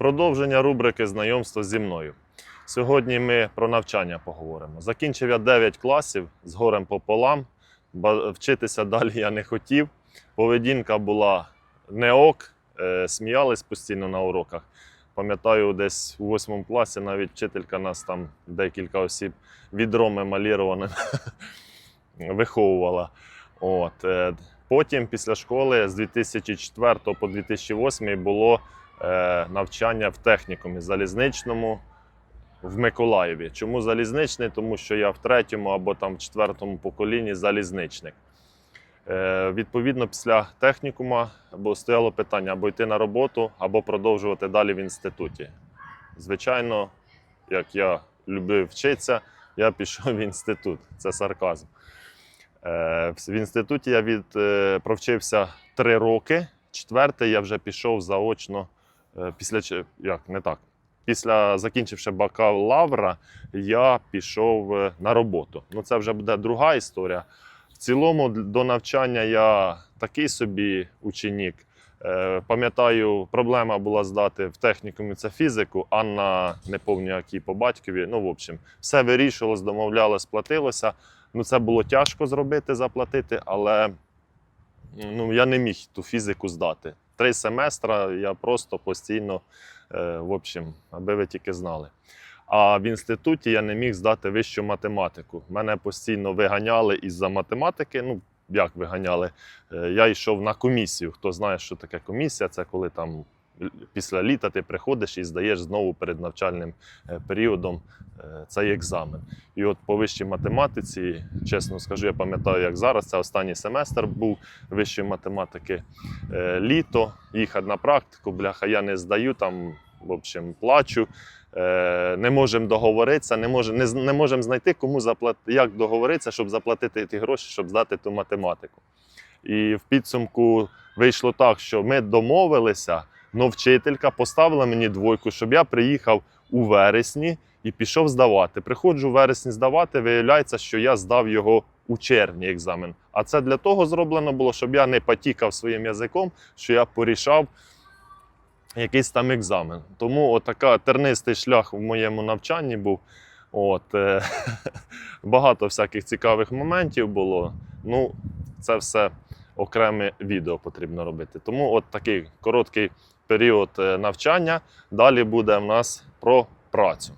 Продовження рубрики Знайомство зі мною. Сьогодні ми про навчання поговоримо. Закінчив я 9 класів з горем пополам. Вчитися далі я не хотів. Поведінка була не ок, е, сміялись постійно на уроках. Пам'ятаю, десь у 8 класі навіть вчителька нас там декілька осіб відром емалірованим виховувала. От. е, Потім, після школи, з 2004 по 2008 було навчання в технікумі залізничному в Миколаєві. Чому залізничний? Тому що я в третьому або там в четвертому поколінні залізничник. Е, відповідно, після технікума або стояло питання або йти на роботу, або продовжувати далі в інституті. Звичайно, як я любив вчитися, я пішов в інститут. Це сарказм. Е, в інституті я від, е, провчився три роки. Четвертий я вже пішов заочно е, після чи- як не так. Після закінчивши бакалавра, я пішов е, на роботу. Ну, це вже буде друга історія. В цілому, до навчання я такий собі ученік. Е, Пам'ятаю, проблема була здати в технікумі це фізику, Анна не пам'ятаю, якій по батькові. Ну, в общем, все вирішилось, домовлялось, платилося. Ну, це було тяжко зробити, заплатити, але ну, я не міг ту фізику здати. Три семестра я просто постійно, е, в общем, аби ви тільки знали. А в інституті я не міг здати вищу математику. Мене постійно виганяли із-за математики. Ну, як виганяли? Е, Я йшов на комісію. Хто знає, що таке комісія, це коли там після літа ти приходиш і здаєш знову перед навчальним е, періодом е, цей екзамен. І от по вищій математиці, чесно скажу, я пам'ятаю, як зараз. Це останній семестр був вищої математики. Е, Літо, їхати на практику, бляха, я не здаю там, в общем, плачу. Не можемо договоритися, не можемо не, не можемо знайти, кому заплати, як договоритися, щоб заплатити ті гроші, щоб здати ту математику. І в підсумку вийшло так, що ми домовилися, але вчителька поставила мені двойку, щоб я приїхав у вересні і пішов здавати. Приходжу в вересні здавати, виявляється, що я здав його у червні екзамен. А це для того зроблено було, щоб я не потікав своїм язиком, що я порішав якийсь там екзамен. Тому отака тернистий шлях в моєму навчанні був. От, е, багато всяких цікавих моментів було. Ну, це все окреме відео потрібно робити. Тому от такий короткий період е, навчання. Далі буде в нас про працю.